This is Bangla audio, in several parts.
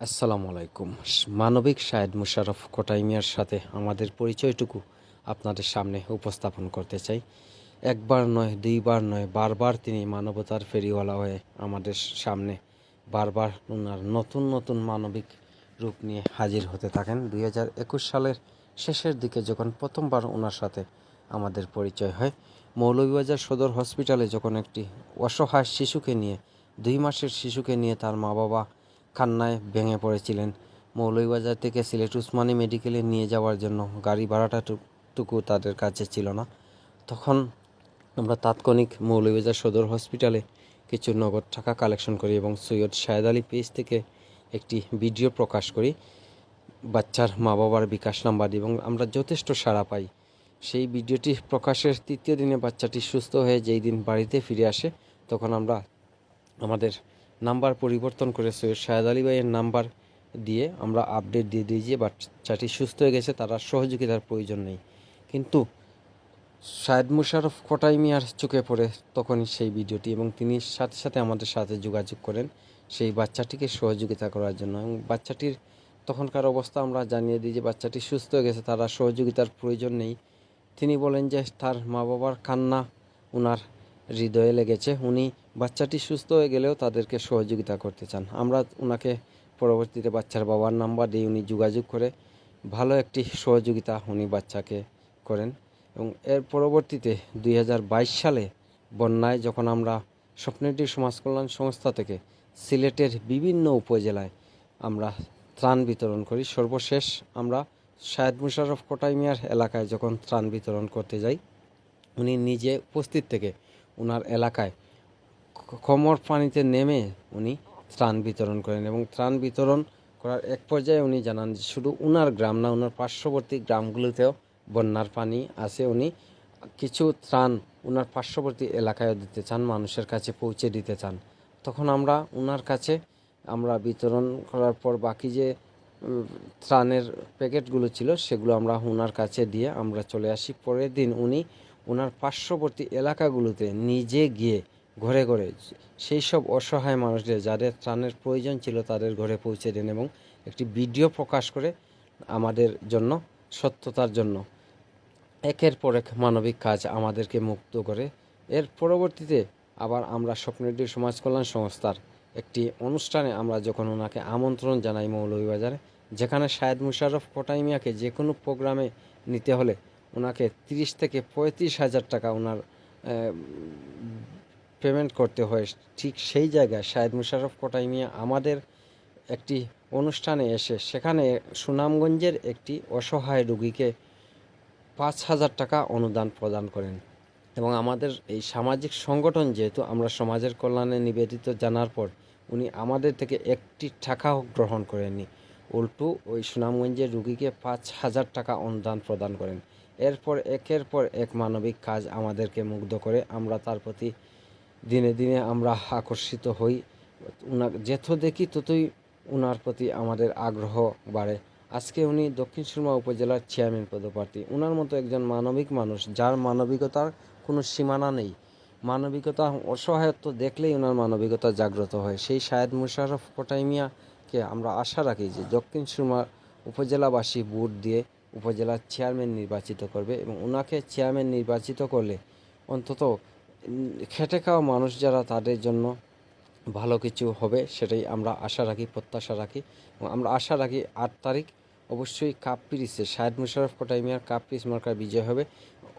আসসালামু আলাইকুম। মানবিক শাহেদ মুশারফ কোটাই মিয়ার সাথে আমাদের পরিচয়টুকু আপনাদের সামনে উপস্থাপন করতে চাই। একবার নয়, দুইবার নয়, বারবার তিনি মানবতার ফেরিওয়ালা হয়ে আমাদের সামনে বারবার ওনার নতুন নতুন মানবিক রূপ নিয়ে হাজির হতে থাকেন। দুই হাজার একুশ সালের শেষের দিকে যখন প্রথমবার ওনার সাথে আমাদের পরিচয় হয়, মৌলভীবাজার সদর হসপিটালে যখন একটি অসহায় শিশুকে নিয়ে, দুই মাসের শিশুকে নিয়ে তার মা বাবা কান্নায় ভেঙে পড়েছিলেন। মৌলভীবাজার থেকে সিলেট উসমানী মেডিকেলে নিয়ে যাওয়ার জন্য গাড়ি ভাড়াটা টু- টুকু তাদের কাছে ছিল না। তখন আমরা তাৎক্ষণিক মৌলভীবাজার সদর হসপিটালে কিছু নগদ টাকা কালেকশন করি এবং সৈয়দ শাহেদ আলী পেজ থেকে একটি ভিডিও প্রকাশ করি। বাচ্চার মা বাবার বিকাশ নাম্বার এবং আমরা যথেষ্ট সাড়া পাই। সেই ভিডিওটি প্রকাশের তৃতীয় দিনে বাচ্চাটি সুস্থ হয়ে যেই দিন বাড়িতে ফিরে আসে, তখন আমরা আমাদের নাম্বার পরিবর্তন করে সৈয়দ শাহেদ আলী ভাইয়ের নাম্বার দিয়ে আমরা আপডেট দিয়ে দিয়েছি বাচ্চাটি সুস্থ হয়ে গেছে, তার সহযোগিতার প্রয়োজন নেই। কিন্তু শাহেদ মুশারফ কোটাই মিয়ার চোখে পড়ে তখনই সেই ভিডিওটি এবং তিনি সাথে সাথে আমাদের সাথে যোগাযোগ করেন সেই বাচ্চাটিকে সহযোগিতা করার জন্য। এবং বাচ্চাটির তখনকার অবস্থা আমরা জানিয়ে দিই যে বাচ্চাটি সুস্থ হয়ে গেছে, তারা সহযোগিতার প্রয়োজন নেই। তিনি বলেন যে তার মা বাবার কান্না ওনার হৃদয়ে লেগেছে। উনি বাচ্চাটি সুস্থ হয়ে গেলেও তাদেরকে সহযোগিতা করতে চান। আমরা ওনাকে পরবর্তীতে বাচ্চার বাবার নাম্বার দিয়ে উনি যোগাযোগ করে ভালো একটি সহযোগিতা উনি বাচ্চাকে করেন এবং এর পরবর্তীতে দুই হাজার বাইশ সালে বন্যায় যখন আমরা স্বপ্নেটি সমাজ কল্যাণ সংস্থা থেকে সিলেটের বিভিন্ন উপজেলায় আমরা ত্রাণ বিতরণ করি, সর্বশেষ আমরা শাহেদ মুশারফ কোটাইমিয়ার এলাকায় যখন ত্রাণ বিতরণ করতে যাই, উনি নিজে উপস্থিত থেকে ওনার এলাকায় কোমর পানিতে নেমে উনি ত্রাণ বিতরণ করেন এবং ত্রাণ বিতরণ করার এক পর্যায়ে উনি জানান যে শুধু উনার গ্রাম না ওনার পার্শ্ববর্তী গ্রামগুলোতেও বন্যার পানি আছে। উনি কিছু ত্রাণ ওনার পার্শ্ববর্তী এলাকায়ও দিতে চান, মানুষের কাছে পৌঁছে দিতে চান। তখন আমরা ওনার কাছে আমরা বিতরণ করার পর বাকি যে ত্রাণের প্যাকেটগুলো ছিল সেগুলো আমরা ওনার কাছে দিয়ে আমরা চলে আসি। পরের দিন উনি ওনার পার্শ্ববর্তী এলাকাগুলোতে নিজে গিয়ে ঘরে ঘরে সেই সব অসহায় মানুষদের যাদের ত্রাণের প্রয়োজন ছিল তাদের ঘরে পৌঁছে দেন এবং একটি ভিডিও প্রকাশ করে আমাদের জন্য, সত্যতার জন্য একের পর এক মানবিক কাজ আমাদেরকে মুক্ত করে। এর পরবর্তীতে আবার আমরা স্বপ্নেরডি সমাজ কল্যাণ সংস্থার একটি অনুষ্ঠানে আমরা যখন ওনাকে আমন্ত্রণ জানাই মৌলভীবাজারে, যেখানে শাহেদ মুশারফ কোটাই মিয়াকে যে কোনো প্রোগ্রামে নিতে হলে ওনাকে তিরিশ থেকে পঁয়ত্রিশ হাজার টাকা ওনার পেমেন্ট করতে হয়। ঠিক সেই জায়গায় শাহেদ মুশারফ কোটাই মিয়া আমাদের একটি অনুষ্ঠানে এসে সেখানে সুনামগঞ্জের একটি অসহায় রুগীকে পাঁচ হাজার টাকা অনুদান প্রদান করেন এবং আমাদের এই সামাজিক সংগঠন যেহেতু আমরা সমাজের কল্যাণে নিবেদিত জানার পর উনি আমাদের থেকে একটি টাকাও গ্রহণ করেননি। উল্টো ওই সুনামগঞ্জের রুগীকে পাঁচ হাজার টাকা অনুদান প্রদান করেন। এরপর একের পর এক মানবিক কাজ আমাদেরকে মুগ্ধ করে। আমরা তার প্রতি দিনে দিনে আমরা আকর্ষিত হই। উনার যত দেখি ততই উনার প্রতি আমাদের আগ্রহ বাড়ে। আজকে উনি দক্ষিণ সুরমা উপজেলার চেয়ারম্যান পদপ্রার্থী। উনার মতো একজন মানবিক মানুষ, যার মানবিকতার কোনো সীমানা নেই। মানবিকতা অসহায়ত্ব দেখলেই ওনার মানবিকতা জাগ্রত হয়। সেই শাহেদ মুশারফ কোটাই মিয়াকে আমরা আশা রাখি যে দক্ষিণ সুরমা উপজেলাবাসী ভোট দিয়ে উপজেলার চেয়ারম্যান নির্বাচিত করবে এবং ওনাকে চেয়ারম্যান নির্বাচিত করলে অন্তত খেটে খাওয়া মানুষ যারা তাদের জন্য ভালো কিছু হবে সেটাই আমরা আশা রাখি, প্রত্যাশা রাখি এবং আমরা আশা রাখি আট তারিখ অবশ্যই কাপ পিরিসে শাহেদ মুশারফ কোটাই মিয়ার কাপ পিরিস মার্কার বিজয় হবে।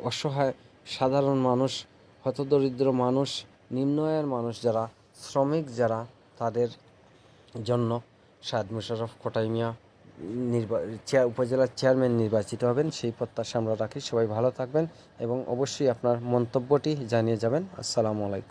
অসহায়, সাধারণ মানুষ, হতদরিদ্র মানুষ, নিম্ন আয়ের মানুষ যারা, শ্রমিক যারা তাদের জন্য শাহেদ মুশারফ কোটাই মিয়া নির্বা উপজেলার চেয়ারম্যান নির্বাচিত হবেন। সেই প্রত্যাশা আমরা রাখি। সবাই ভালো থাকবেন এবং অবশ্যই আপনার মন্তব্যটি জানিয়ে যাবেন। আসসালামু আলাইকুম।